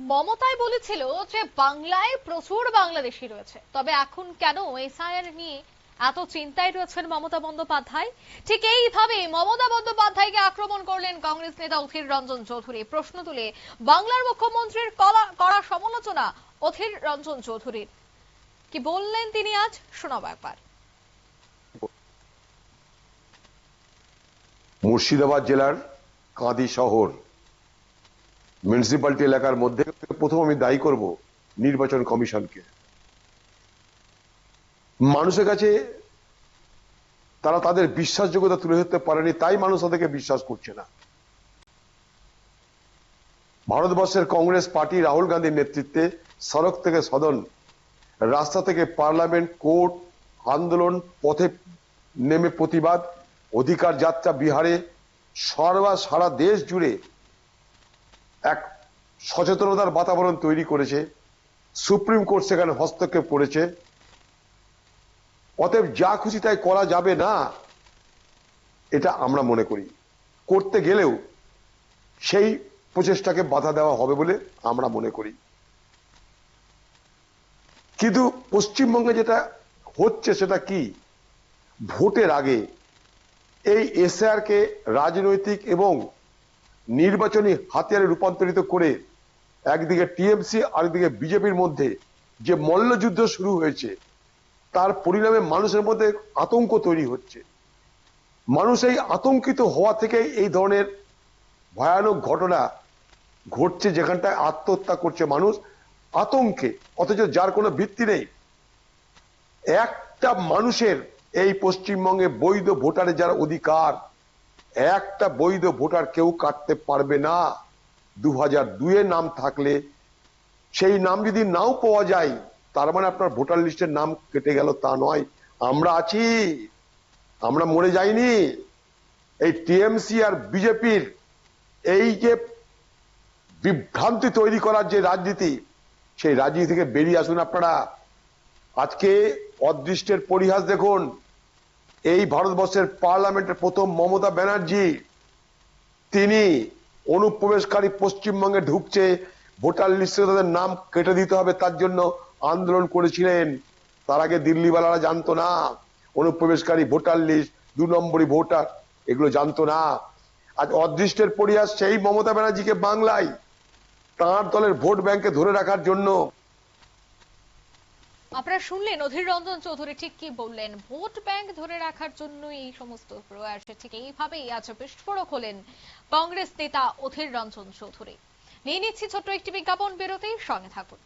মমতাই বলেছিল যে বাংলায় প্রচুর বাংলাদেশি রয়েছে। তবে এখন কেন এসআইআর নিয়ে এত চিন্তায় রয়েছেন মমতা বন্দ্যোপাধ্যায়? ঠিক এইভাবে মমতা বন্দ্যোপাধ্যায়কে আক্রমণ করলেন কংগ্রেস নেতা অধীর রঞ্জন চৌধুরী। প্রশ্ন তুলে, বাংলার মুখ্যমন্ত্রীর কড়া সমালোচনা অধীর রঞ্জন চৌধুরীর। কি বললেন তিনি আজ? শোনাবো একবার। মুর্শিদাবাদ জেলার কাঁদি শহর মিউনিসিপ্যালিটি এলাকার মধ্যে প্রথম আমি দায়ী করব নির্বাচন কমিশনকে। মানুষের কাছে তারা তাদের বিশ্বাসযোগ্যতা তুলে ধরতে পারেনি, তাই মানুষ তাদেরকে বিশ্বাস করছে না। ভারতবর্ষের কংগ্রেস পার্টি রাহুল গান্ধীর নেতৃত্বে সড়ক থেকে সদন, রাস্তা থেকে পার্লামেন্ট, কোর্ট, আন্দোলন, পথে নেমে প্রতিবাদ, অধিকার যাত্রা বিহারে সর্বা সারা দেশ জুড়ে এক সচেতনতার বাতাবরণ তৈরি করেছে, সুপ্রিম কোর্ট সেখানে হস্তক্ষেপ করেছে। অতএব যা খুশি তাই করা যাবে না, এটা আমরা মনে করি। করতে গেলেও সেই প্রচেষ্টাকে বাধা দেওয়া হবে বলে আমরা মনে করি। কিন্তু পশ্চিমবঙ্গে যেটা হচ্ছে সেটা কি? ভোটের আগে এই এসআর কে রাজনৈতিক এবং নির্বাচনী হাতিয়ারে রূপান্তরিত করে একদিকে টিএমসি, আরেকদিকে বিজেপির মধ্যে যে মল্লযুদ্ধ শুরু হয়েছে, তার পরিণামে মানুষের মধ্যে আতঙ্ক তৈরি হচ্ছে। মানুষ এই আতঙ্কিত হওয়া থেকে এই ধরনের ভয়ানক ঘটনা ঘটছে যেখানটায় আত্মহত্যা করছে মানুষ, আতঙ্কে, অথচ যার কোনো ভিত্তি নেই। একটা মানুষের এই পশ্চিমবঙ্গে বৈধ ভোটারের যারা অধিকার একটা বৈধ ভোটার কেউ কাটতে পারবে না। দু হাজার দুয়ে নাম থাকলে সেই নাম যদি নাও পাওয়া যায়, তার মানে আপনার ভোটার লিস্টের নাম কেটে গেল তা নয়। আমরা আছি, আমরা মরে যাইনি। এই টিএমসি আর বিজেপির এই যে বিভ্রান্তি তৈরি করার যে রাজনীতি, সেই রাজনীতি থেকে বেরিয়ে আসুন আপনারা। আজকে অদৃষ্টের পরিহাস দেখুন এই ভারতবর্ষের পার্লামেন্টের প্রথম মমতা ব্যানার্জি, তিনি অনুপ্রবেশকারী পশ্চিমবঙ্গে ঢুকছে, ভোটার লিস্টে তাদের নাম কেটে দিতে হবে, তার জন্য আন্দোলন করেছিলেন। তার আগে দিল্লিওয়ালারা জানতো না, অনুপ্রবেশকারী ভোটার লিস্ট, দু নম্বরই ভোটার, এগুলো জানতো না। আজ অদৃষ্টের পরিহাস সেই মমতা ব্যানার্জিকে বাংলায়, তাঁর দলের ভোট ব্যাংকে ধরে রাখার জন্য আপনারা শুনলেন অধীর রঞ্জন চৌধুরী, ঠিক কি বললেন? ভোট ব্যাংক ধরে রাখার জন্য এই সমস্ত প্রয়াস ঠিক এইভাবেই আজ বিস্ফোরক হলেন কংগ্রেস নেতা অধীর রঞ্জন চৌধুরী। নিয়ে নিচ্ছি ছোট্ট একটি বিজ্ঞাপন বেরোতেই সঙ্গে থাকুন।